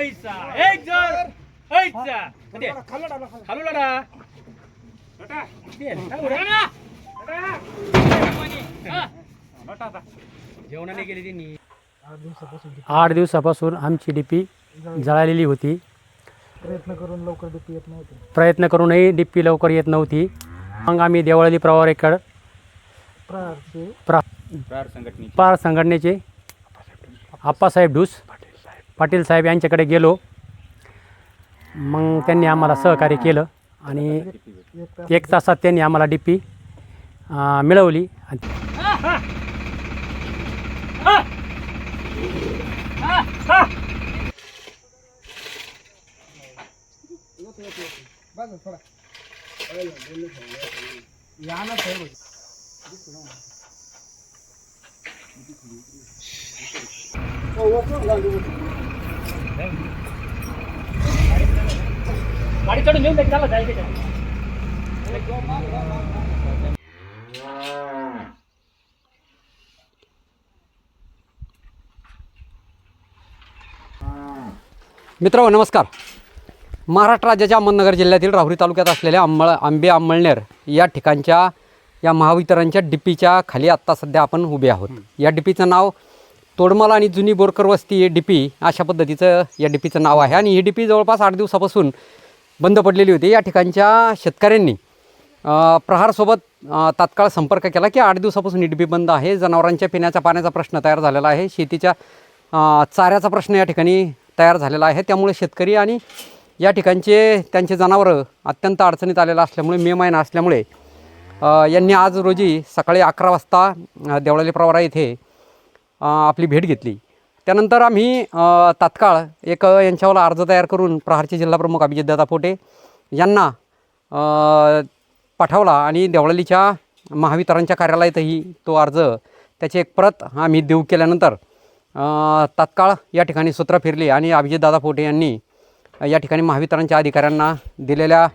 ऐसा एक जर ऐसा दे. खालू लढा. दे, काय उड्या? हा. जेवणाने गेली त्यांनी. आठ दिवसापासून आमची डीपी जळालेली होती. प्रयत्न करून लवकर डीपी येत नव्हते. प्रयत्न करूनही डीपी लवकर येत नव्हती. मग आम्ही देवळाली प्रवारेकडं प्रहारचे प्रा पार संघटनेचे आप्पासाहेब ढूस. पाटील साहेब यांच्याकडे गेलो. मग त्यांनी आम्हाला सहकार्य केलं आणि एक तासात त्यांनी आम्हाला डी पी मिळवली. गाडी चढून घेऊन त्याला जायचं मित्र नमस्कार. महाराष्ट्र राज्याच्या अहमदनगर जिल्ह्यातील राहुरी तालुक्यात असलेल्या अंबळ आंबे अंबळनेर या ठिकाणच्या या महावितरणच्या डीपीच्या खाली आत्ता सध्या आपण उभे आहोत. या डिपीचं नाव तोडमाल आणि जुनी बोरकर वस्ती डिपी अशा पद्धतीचं या डिपीचं नाव आहे. आणि ही डिपी जवळपास आठ दिवसापासून बंद पडलेली होती. या ठिकाणच्या शेतकऱ्यांनी प्रहारसोबत तात्काळ संपर्क केला की आठ दिवसापासून ही पी बंद आहे. जनावरांच्या पिण्याच्या पाण्याचा प्रश्न तयार झालेला आहे. शेतीच्या चाऱ्याचा प्रश्न या ठिकाणी तयार झालेला आहे. त्यामुळे शेतकरी आणि या ठिकाणचे त्यांचे जनावरं अत्यंत अडचणीत आलेलं असल्यामुळे मे महिना असल्यामुळे यांनी आज रोजी सकाळी अकरा वाजता देवळाली प्रवारा येथे आपली भेट घेतली. त्यानंतर आम्ही तात्काळ एक यांच्यावर अर्ज तयार करून प्रहारचे जिल्हाप्रमुख अभिजितदादा पोटे यांना पाठवला आणि देवळालीच्या महावितरणच्या कार्यालयातही तो अर्ज त्याची एक प्रत आम्ही देऊ केल्यानंतर तात्काळ या ठिकाणी सूत्र फिरली आणि अभिजितदादा पोटे यांनी या ठिकाणी महावितरणच्या अधिकाऱ्यांना दिलेल्या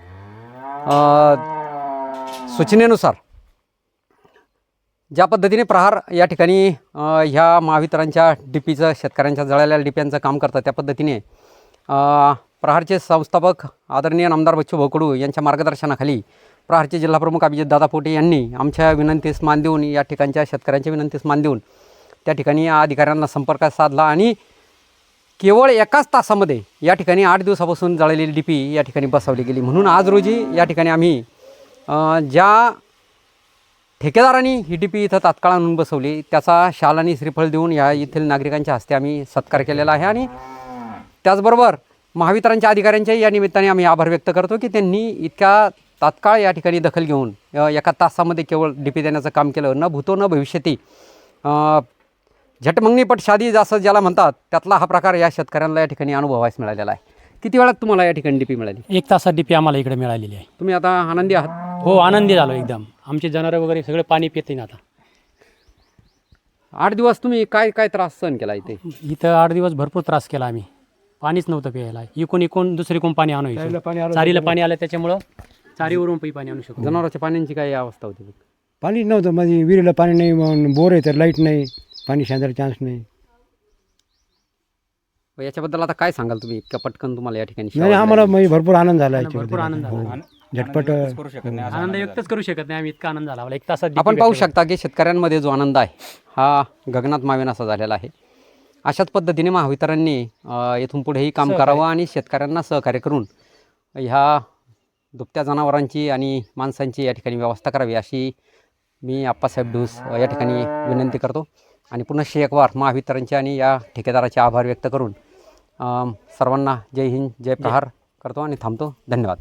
सूचनेनुसार ज्या पद्धतीने प्रहार या ठिकाणी ह्या महावितरणच्या डीपीचं शेतकऱ्यांच्या जळालेल्या डिप्यांचं काम करतं त्या पद्धतीने प्रहारचे संस्थापक आदरणीय नामदार बच्चू भोकडू यांच्या मार्गदर्शनाखाली प्रहारचे जिल्हाप्रमुख अभिजित दादा पोटे यांनी आमच्या विनंतीस मान देऊन या ठिकाणच्या शेतकऱ्यांच्या विनंतीस मान देऊन त्या ठिकाणी या अधिकाऱ्यांना संपर्क साधला आणि केवळ एकाच तासामध्ये या ठिकाणी आठ दिवसापासून जळलेली डीपी या ठिकाणी बसवली गेली. म्हणून आज रोजी या ठिकाणी आम्ही ज्या ठेकेदारांनी ही डी पी इथं तात्काळ आणून बसवली. त्याचा शाल आणि श्रीफळ देऊन या येथील नागरिकांच्या हस्ते आम्ही सत्कार केलेला आहे आणि त्याचबरोबर महावितरणच्या अधिकाऱ्यांच्याही या निमित्ताने आम्ही आभार व्यक्त करतो की त्यांनी इतक्या तात्काळ या ठिकाणी दखल घेऊन एका तासामध्ये केवळ डी पी देण्याचं काम केलं. न भूतो न भविष्यती. अ, झटमंगनीपट शादी जसं ज्याला म्हणतात त्यातला हा प्रकार या शेतकऱ्यांना या ठिकाणी अनुभवायला मिळालेला आहे. किती वेळात तुम्हाला या ठिकाणी डी पी मिळाली? एक तासात डी पी आम्हाला इकडे मिळालेली आहे. तुम्ही आता आनंदी आहात? हो आनंदी झालो एकदम. आमचे जनावरं वगैरे सगळे पाणी पिते ना आता. आठ दिवस तुम्ही काय काय त्रास सहन केला इथे? इथं आठ दिवस भरपूर त्रास केला आम्ही. पाणीच नव्हतं प्यायला. इकून इकून दुसरीकडून पाणी आणू इथं. चारीला पाणी आलं त्याच्यामुळं चारीवरून पै पाणी आणू शकतो जनावरांच्या पाण्याची काय अवस्था होती पाणी नव्हतं. माझी विहिरीला पाणी नाही मग बोर आहे तर लाइट नाही पाणी शांतायला चान्स नाही. याच्याबद्दल आता काय सांगाल तुम्ही? इतक्या पटकन तुम्हाला या ठिकाणी नाही आम्हाला म्हणजे भरपूर आनंद झाला भरपूर. आनंद हो. झटपट आनंद व्यक्तच करू शकत नाही. आम्ही इतका आनंद झाला. एक तासात आपण पाहू. शकता की शेतकऱ्यांमध्ये जो आनंद आहे हा गगनात मावेन असा झालेला आहे. अशाच पद्धतीने महावितरांनी अ, येथून पुढेही काम करावं आणि शेतकऱ्यांना सहकार्य करून ह्या दुभत्या जनावरांची आणि माणसांची या ठिकाणी व्यवस्था करावी अशी मी आप्पासाहेब ढूस अ, या ठिकाणी विनंती करतो. आणि पुन्हा एक वार महावितरणचे आणि या ठेकेदाराचे आभार व्यक्त करून सर्वांना जय हिंद जय प्रहार करतो आणि थांबतो. धन्यवाद.